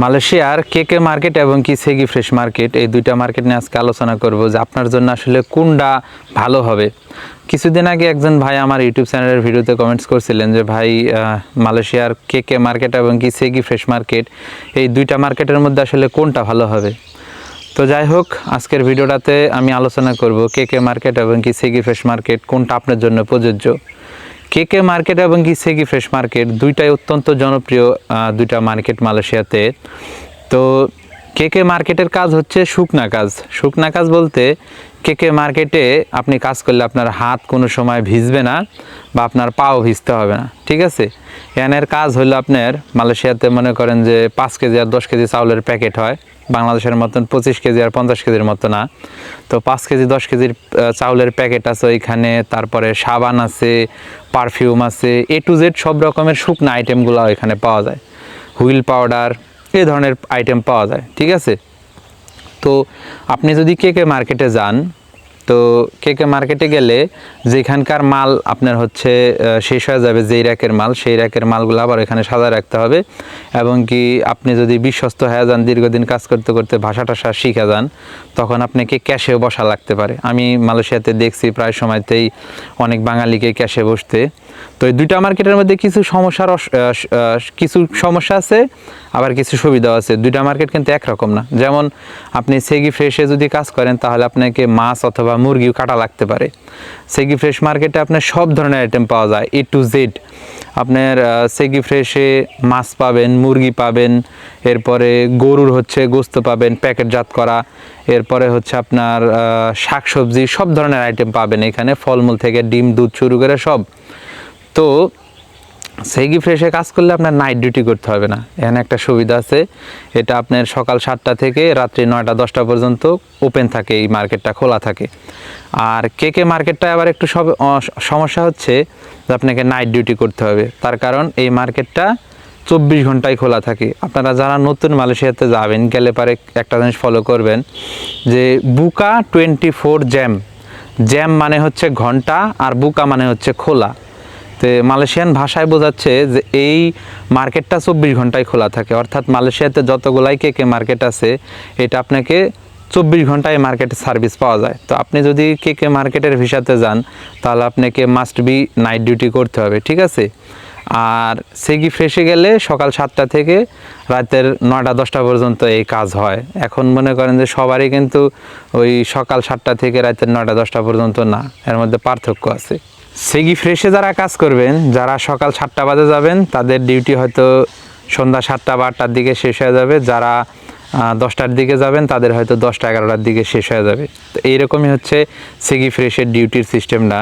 মালয়েশিয়ার কেকে মার্কেট এবং কি সেগি ফ্রেশ মার্কেট এই দুইটা মার্কেট নিয়ে আজকে আলোচনা করব যে আপনার জন্য আসলে কোনটা ভালো হবে। কিছুদিন আগে একজন ভাই আমার ইউটিউব চ্যানেলের ভিডিওতে কমেন্টস করছিলেন যে, ভাই মালয়েশিয়ার কেকে মার্কেট এবং কি সেগি ফ্রেশ মার্কেট এই দুইটা মার্কেটের মধ্যে আসলে কোনটা ভালো হবে? তো যাই হোক, আজকের ভিডিওটাতে আমি আলোচনা করব কেকে মার্কেট এবং কি সেগি ফ্রেশ মার্কেট কোনটা আপনার জন্য প্রযোজ্য। কেকে মার্কেট এবং কি সেগি ফ্রেশ মার্কেট দুইটাই অত্যন্ত জনপ্রিয় দুইটা মার্কেট মালয়েশিয়াতে। তো কেকে মার্কেটের কাজ হচ্ছে শুকনা কাজ। শুকনা কাজ বলতে কেকে মার্কেটে আপনি কাজ করলে আপনার হাত কোনো সময় ভিজবে না বা আপনার পাও ভিজতে হবে না, ঠিক আছে? এনের কাজ হলো আপনার মালয়েশিয়াতে মনে করেন যে পাঁচ কেজি আর দশ কেজি চাউলের প্যাকেট হয়। বাংলাদেশের মতন পঁচিশ কেজি আর পঞ্চাশ কেজির মতো না। তো পাঁচ কেজি, দশ কেজির চাউলের প্যাকেট আছে ওইখানে, তারপরে সাবান আছে, পারফিউম আছে এ টু জেড সব রকমের শুকনো আইটেমগুলো এখানে পাওয়া যায়। হুইল পাউডার, এ ধরনের আইটেম পাওয়া যায়, ঠিক আছে? তো আপনি যদি কে কে মার্কেটে যান তো কেকে মার্কেটে গেলে যেখানকার মাল আপনার হচ্ছে শেষ হয়ে যাবে, যেই র্যাকের মাল, সেই র্যাকের মালগুলো আবার এখানে সাজা রাখতে হবে। এবং কি আপনি যদি বিশ্বস্ত হয়ে যান, দীর্ঘদিন কাজ করতে করতে ভাষা টাষা শিখে যান, তখন আপনাকে ক্যাশেও বসা লাগতে পারে। আমি মালয়েশিয়াতে দেখছি প্রায় সময়তেই অনেক বাঙালিকে ক্যাশে বসতে। তো এই দুইটা মার্কেটের মধ্যে কিছু সমস্যার কিছু সমস্যা আছে, আবার কিছু সুবিধাও আছে। দুইটা মার্কেট কিন্তু একরকম না। যেমন আপনি সেগি ফ্রেশে যদি কাজ করেন, তাহলে আপনাকে মাছ অথবা মুরগিও কাটা লাগতে পারে। সেগি ফ্রেশ মার্কেটে আপনার সব ধরনের আইটেম পাওয়া যায় এ টু জেড আপনার সেগি ফ্রেশে মাছ পাবেন, মুরগি পাবেন, এরপরে গরুর হচ্ছে গোস্ত পাবেন প্যাকেটজাত করা, এরপরে হচ্ছে আপনার শাকসবজি, সব ধরনের আইটেম পাবেন এখানে, ফলমূল থেকে ডিম, দুধ শুরু করে সব। তো সেগি ফ্রেশে কাজ করলে আপনার নাইট ডিউটি করতে হবে না। এখানে একটা সুবিধা আছে, এটা আপনার সকাল সাতটা থেকে রাত্রি নয়টা, দশটা পর্যন্ত ওপেন থাকে, এই মার্কেটটা খোলা থাকে। আর কে কে মার্কেটটা আবার একটু সব সমস্যা হচ্ছে যে আপনাকে নাইট ডিউটি করতে হবে। তার কারণ এই মার্কেটটা চব্বিশ ঘন্টায় খোলা থাকে। আপনারা যারা নতুন মালয়েশিয়াতে যাবেন, গেলে পারে একটা জিনিস ফলো করবেন যে বুকা টোয়েন্টি ফোর জ্যাম জ্যাম মানে হচ্ছে ঘণ্টা আর বুকা মানে হচ্ছে খোলা। তো মালয়েশিয়ান ভাষায় বোঝাচ্ছে যে এই মার্কেটটা চব্বিশ ঘন্টায় খোলা থাকে। অর্থাৎ মালয়েশিয়াতে যতগুলাই কেকে মার্কেট আছে, এটা আপনাকে চব্বিশ ঘন্টায় মার্কেটে সার্ভিস পাওয়া যায়। তো আপনি যদি কেকে মার্কেটের ভিসাতে যান, তাহলে আপনাকে মাস্ট বি নাইট ডিউটি করতে হবে, ঠিক আছে? আর সেগি ফ্রেশে গেলে সকাল সাতটা থেকে রাতের নয়টা, দশটা পর্যন্ত এই কাজ হয়। এখন মনে করেন যে সবারই কিন্তু ওই সকাল সাতটা থেকে রাতের নয়টা, দশটা পর্যন্ত না, এর মধ্যে পার্থক্য আছে। সেগি ফ্রেশে যারা কাজ করবেন, যারা সকাল সাতটা বাজে যাবেন, তাদের ডিউটি হয়তো সন্ধ্যা সাতটা বা আটটার দিকে শেষ হয়ে যাবে। যারা দশটার দিকে যাবেন, তাদের হয়তো দশটা এগারোটার দিকে শেষ হয়ে যাবে। তো এইরকমই হচ্ছে সেগি ফ্রেশের ডিউটির সিস্টেমটা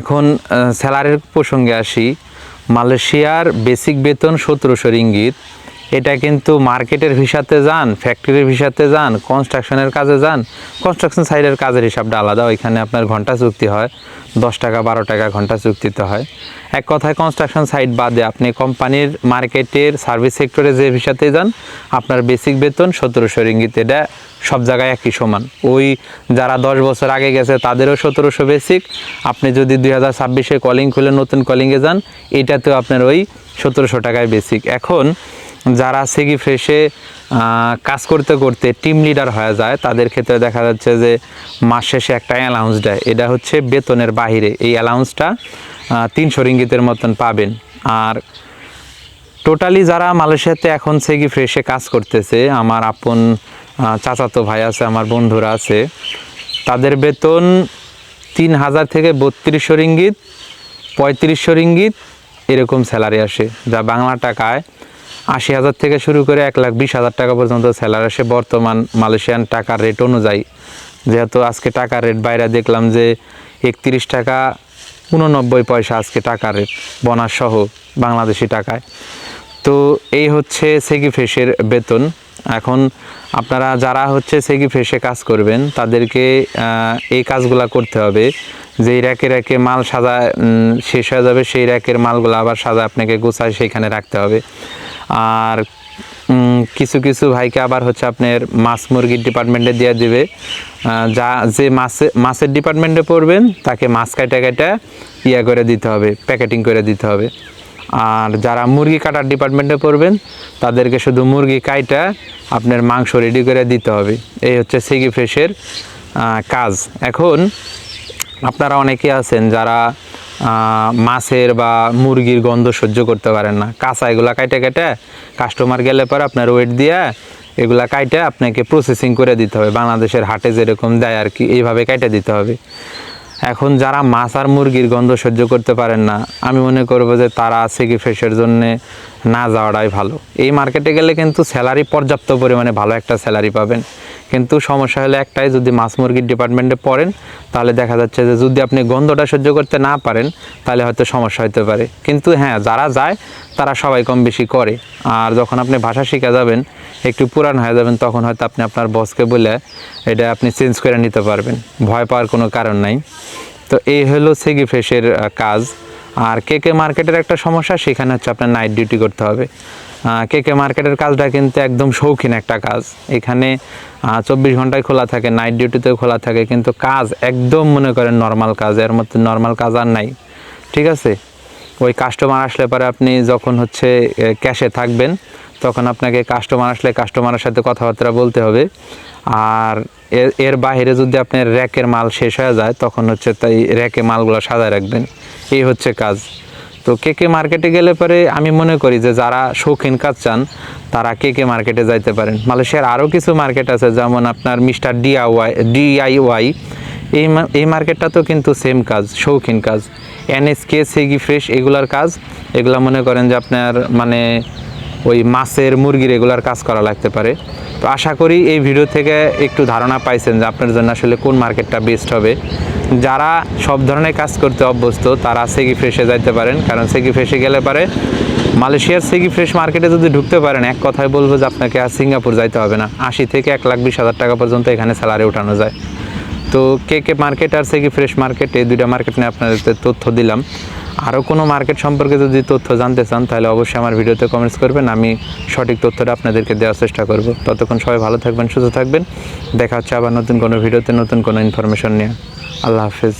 এখন স্যালারির প্রসঙ্গে আসি। মালয়েশিয়ার বেসিক বেতন সতেরোশো রিঙ্গিত। এটা কিন্তু মার্কেটের ভিসাতে যান, ফ্যাক্টরির ভিসাতে যান কনস্ট্রাকশনের কাজে যান কনস্ট্রাকশন সাইডের কাজের হিসাবটা আলাদা, ওইখানে আপনার ঘণ্টা চুক্তি হয়, দশ টাকা, বারো টাকা ঘণ্টা চুক্তিতে হয়। এক কথায় কনস্ট্রাকশন সাইট বাদে আপনি কোম্পানির মার্কেটের সার্ভিস সেক্টরে যে ভিসাতে যান, আপনার বেসিক বেতন সতেরোশো রিঙ্গিত, এটা সব জায়গায় একই সমান। ওই যারা দশ বছর আগে গেছে, তাদেরও সতেরোশো বেসিক আপনি যদি দুই হাজার ছাব্বিশে কলিং খুলে নতুন কলিংয়ে যান, এটাতেও আপনার ওই সতেরোশো টাকায় বেসিক এখন যারা সেগি ফ্রেশে কাজ করতে করতে টিম লিডার হয়ে যায়, তাদের ক্ষেত্রে দেখা যাচ্ছে যে মাস শেষে একটা অ্যালাউন্স দেয়। এটা হচ্ছে বেতনের বাহিরে। এই অ্যালাউন্সটা তিনশো রিঙ্গিতের মতন পাবেন। আর টোটালি যারা মালয়েশিয়াতে এখন সেগি ফ্রেশে কাজ করতেছে, আমার আপন চাচাতো ভাই আছে, আমার বন্ধুরা আছে, তাদের বেতন তিন হাজার থেকে বত্রিশশো রিঙ্গিত, পঁয়ত্রিশশো রিঙ্গিত, এরকম স্যালারি আসে, যা বাংলা টাকায় আশি হাজার থেকে শুরু করে এক লাখ বিশ হাজার টাকা পর্যন্ত স্যালারি আসে বর্তমান মালয়েশিয়ান টাকার রেট অনুযায়ী। যেহেতু আজকে টাকার রেট বাইরে দেখলাম যে একত্রিশ টাকা উননব্বই পয়সা আজকে টাকার রেট বোনাস সহ বাংলাদেশি টাকায়। তো এই হচ্ছে সেগি ফ্রেশের বেতন। এখন আপনারা যারা হচ্ছে সেগি ফ্রেশে কাজ করবেন, তাদেরকে এই কাজগুলা করতে হবে। যেই র্যাকে র্যাকে মাল সাজা শেষ হয়ে যাবে, সেই র্যাকের মালগুলো আবার সাজা আপনাকে গোছায় সেইখানে রাখতে হবে। আর কিছু কিছু ভাইকে আবার হচ্ছে আপনার মাছ মুরগির ডিপার্টমেন্টে দিয়ে দিবে। যা, যে মাছে, মাছের ডিপার্টমেন্টে পড়বেন, তাকে মাছ কাটা কাটা ইয়া করে দিতে হবে, প্যাকেটিং করে দিতে হবে। আর যারা মুরগি কাটার ডিপার্টমেন্টে পড়বেন, তাদেরকে শুধু মুরগি কাইটা আপনার মাংস রেডি করে দিতে হবে। এই হচ্ছে সেগি ফ্রেশের কাজ। এখন, আপনারা অনেকে আছেন যারা মাছের বা মুরগির গন্ধ সহ্য করতে পারেন না। কাঁচা এগুলা কাইটে কেটে কাস্টমার গেলে পরে আপনার ওয়েট দিয়ে এগুলা কাইটে আপনাকে প্রসেসিং করে দিতে হবে। বাংলাদেশের হাটে যেরকম দেয় আর কি, এইভাবে কাইটে দিতে হবে। এখন যারা মাছ আর মুরগির গন্ধ সহ্য করতে পারেন না, আমি মনে করব যে তারা সেগি ফ্রেশের জন্য না যাওয়াটাই ভালো। এই মার্কেটে গেলে কিন্তু স্যালারি পর্যাপ্ত পরিমাণে ভালো একটা স্যালারি পাবেন। কিন্তু সমস্যা হলে একটাই, যদি মাছ মুরগির ডিপার্টমেন্টে পড়েন, তাহলে দেখা যাচ্ছে যে যদি আপনি গন্ধটা সহ্য করতে না পারেন, তাহলে হয়তো সমস্যা হতে পারে। কিন্তু হ্যাঁ যারা যায়, তারা সবাই কম বেশি করে। আর যখন আপনি ভাষা শিখে যাবেন, একটু পুরান হয়ে যাবেন, তখন হয়তো আপনি আপনার বসকে বলে এটা আপনি চেঞ্জ করে নিতে পারবেন। ভয় পাওয়ার কোনো কারণ নাই। তো এই হলো সেগি ফ্রেশের কাজ। আর কে কে মার্কেটের একটা সমস্যা, সেখানে হচ্ছে আপনার নাইট ডিউটি করতে হবে। কে কে মার্কেটের কাজটা কিন্তু একদম শৌখিন একটা কাজ। এখানে চব্বিশ ঘন্টায় খোলা থাকে নাইট ডিউটিতেও খোলা থাকে, কিন্তু কাজ একদম মনে করেন নর্মাল কাজ, এর মধ্যে নর্মাল কাজ আর নাই। ঠিক আছে? ওই কাস্টমার আসলে পরে আপনি যখন হচ্ছে ক্যাশে থাকবেন, তখন আপনাকে কাস্টমার আসলে কাস্টমারের সাথে কথাবার্তা বলতে হবে। আর এর বাইরে যদি আপনার র্যাকের মাল শেষ হয়ে যায়, তখন হচ্ছে তাই র্যাকে মালগুলো সাজায় রাখবেন। এই হচ্ছে কাজ। তো কে কে মার্কেটে গেলে পরে আমি মনে করি যে যারা শৌখিন কাজ চান, তারা কে কে মার্কেটে যাইতে পারেন। মালয়েশিয়ার আরও কিছু মার্কেট আছে, যেমন আপনার মিস্টার ডিআইওয়াই ডিআইওয়াই এই এই মার্কেটটা তো কিন্তু সেম কাজ, শৌখিন কাজ। এনএসকে সেগি ফ্রেশ এগুলার কাজ। এগুলা মনে করেন যে আপনার মানে ওই মাছের মুরগির এগুলার কাজ করা লাগতে পারে। তো আশা করি এই ভিডিও থেকে একটু ধারণা পাইছেন যে আপনার জন্য আসলে কোন মার্কেটটা বেস্ট হবে। যারা সব ধরনের কাজ করতে অভ্যস্ত, তারা সেগি ফ্রেশে যাইতে পারেন। কারণ সেগি ফ্রেশে গেলে পারে মালয়েশিয়ার সেগি ফ্রেশ মার্কেটে যদি ঢুকতে পারেন, এক কথায় বলব যে আপনাকে আর সিঙ্গাপুর যাইতে হবে না। আশি থেকে এক লাখ বিশ হাজার টাকা পর্যন্ত এখানে স্যালারি উঠানো যায়। তো কে কে মার্কেট আর সেগি ফ্রেশ মার্কেট এই দুইটা মার্কেট নিয়ে আপনাদের তথ্য দিলাম। আরও কোনো মার্কেট সম্পর্কে যদি তথ্য জানতে চান, তাহলে অবশ্যই আমার ভিডিওতে কমেন্টস করবেন। আমি সঠিক তথ্যটা আপনাদেরকে দেওয়ার চেষ্টা করব। ততক্ষণ সবাই ভালো থাকবেন, সুস্থ থাকবেন। দেখা হচ্ছে আবার নতুন কোনো ভিডিওতে, নতুন কোনো ইনফরমেশন নিয়ে। আল্লাহ হাফেজ।